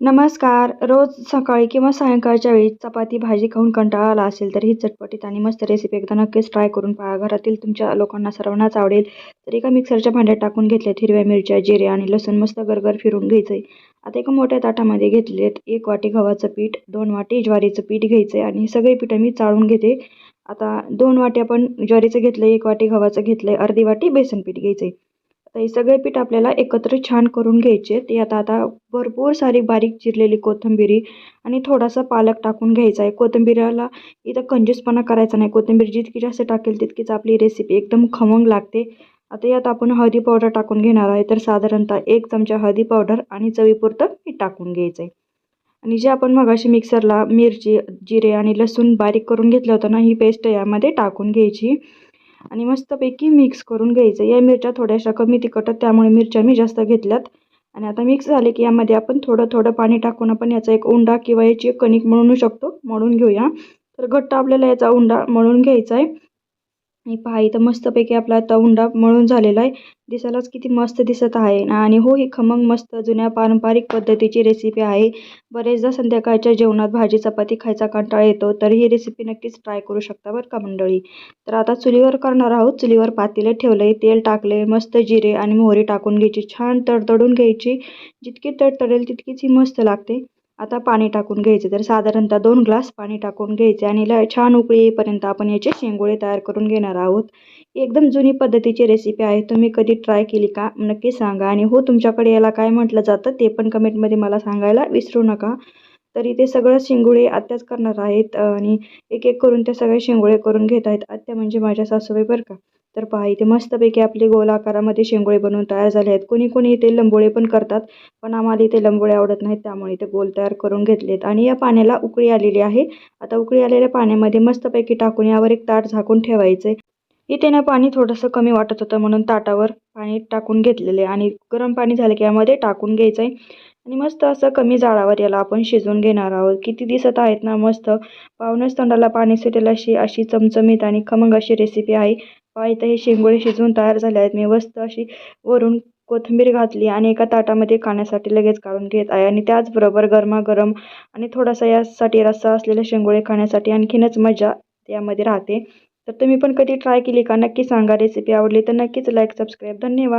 नमस्कार. रोज सकाळी किंवा सायंकाळच्या वेळी चपाती भाजी खाऊन कंटाळा आला असेल तर ही चटपटीत आणि मस्त रेसिपी एकदा नक्कीच ट्राय करून पहा. घरातील तुमच्या लोकांना सर्वांनाच आवडेल. तर एका मिक्सरच्या भांड्यात टाकून घेतल्यात हिरव्या मिरच्या जिरे आणि लसूण मस्त गरगर फिरून घ्यायचंय. आता एका मोठ्या ताटामध्ये घेतलेत एक वाटी गव्हाचं पीठ दोन वाटी ज्वारीचं पीठ घ्यायचंय आणि सगळी पिठं मी चाळून घेते. आता दोन वाटी आपण ज्वारीचं घेतलं एक वाटी गव्हाचं घेतलंय अर्धी वाटी बेसन पीठ घ्यायचंय. आता हे सगळे पीठ आपल्याला एकत्र छान करून घ्यायचे ते आता आता भरपूर सारी बारीक चिरलेली कोथिंबिरी आणि थोडासा पालक टाकून घ्यायचा आहे. कोथिंबिरीला इथं कंजूसपणा करायचा नाही. कोथिंबीर जितकी जास्त टाकेल तितकीच आपली रेसिपी एकदम खमंग लागते. आता यात आपण हळदी पावडर टाकून घेणार आहे. तर साधारणतः एक चमचा हळदी पावडर आणि चवीपुरतं मीठ टाकून घ्यायचं आहे. आणि जे आपण मगाशी मिक्सरला मिरची जिरे आणि लसूण बारीक करून घेतलं होतं ना ही पेस्ट यामध्ये टाकून घ्यायची. आणि मस्तपैकी मिक्स करून घ्यायचं. या मिरच्या थोड्याशा कमी तिखट त्यामुळे मिरच्या मी जास्त घेतल्यात. आणि आता मिक्स झाले की यामध्ये आपण थोडं थोडं पाणी टाकून आपण याचा एक उंडा किंवा याची एक कणिक म्हणू शकतो म्हणून घेऊया. तर घट्ट आपल्याला याचा उंडा मळून घ्यायचा आहे. आणि पहा इथं मस्तपैकी आपला आता उंडा मळून झालेला आहे. दिसायलाच किती मस्त दिसत आहे. आणि हो ही खमंग मस्त जुन्या पारंपरिक पद्धतीची रेसिपी आहे. बरेचदा संध्याकाळच्या जेवणात भाजी चपाती खायचा कंटाळा येतो तर ही रेसिपी नक्कीच ट्राय करू शकता बरं का मंडळी? तर आता चुलीवर करणार आहोत. चुलीवर पातेले ठेवले तेल टाकले मस्त जिरे आणि मोहरी टाकून घ्यायची. छान तडतडून घ्यायची. जितकी तडतडेल तितकीच ही मस्त लागते. आता पाणी टाकून घ्यायचे. तर साधारणतः दोन ग्लास पाणी टाकून घ्यायचे आणि ल छान उकळी येईपर्यंत आपण याचे शेंगोळे तयार करून घेणार आहोत. एकदम जुनी पद्धतीची रेसिपी आहे. तुम्ही कधी ट्राय केली का? नक्की सांगा. आणि हो तुमच्याकडे याला काय म्हटलं जातं ते पण कमेंटमध्ये मला सांगायला विसरू नका. तर इथे सगळं शेंगोळे आत्याच करणार आहेत आणि एक एक करून ते सगळे शेंगोळे करून घेत आहेत. आत्या म्हणजे माझ्या सासूबाई बरं का? तर पहा इथे मस्तपैकी आपले गोल आकारामध्ये शेंगोळे बनवून तयार झाले आहेत. कोणी कोणी इथे लंबोळे पण करतात पण आम्हाला इथे लंबोळे आवडत नाहीत त्यामुळे इथे गोल तयार करून घेतलेत. आणि या पाण्याला उकळी आलेली आहे. आता उकळी आलेल्या पाण्यामध्ये मस्तपैकी टाकून यावर एक ताट झाकून ठेवायचे. इथे ना पाणी थोडंसं कमी वाटत होतं म्हणून ताटावर पाणी टाकून घेतलेले आणि गरम पाणी झालं की यामध्ये टाकून घ्यायचं आहे आणि मस्त असं कमी जाळावर याला आपण शिजवून घेणार आहोत. किती दिसत आहेत ना मस्त. पाहुणेच तोंडाला पाणी सुटेल अशी अशी चमचमीत आणि खमंग अशी रेसिपी आहे. पहा इथं हे शेंगोळे शिजवून तयार झाले आहेत. मी मस्त अशी वरून कोथिंबीर घातली आणि एका ताटामध्ये खाण्यासाठी लगेच काढून घेत आहे. आणि त्याचबरोबर गरमागरम आणि थोडासा यासाठी रस्सा असलेले शेंगोळे खाण्यासाठी आणखीनच मजा यामध्ये राहते. तर तुम्ही पण कधी ट्राय केली का? नक्की सांगा रेसिपी आवडली तर नक्कीच लाईक सबस्क्राईब धन्यवाद.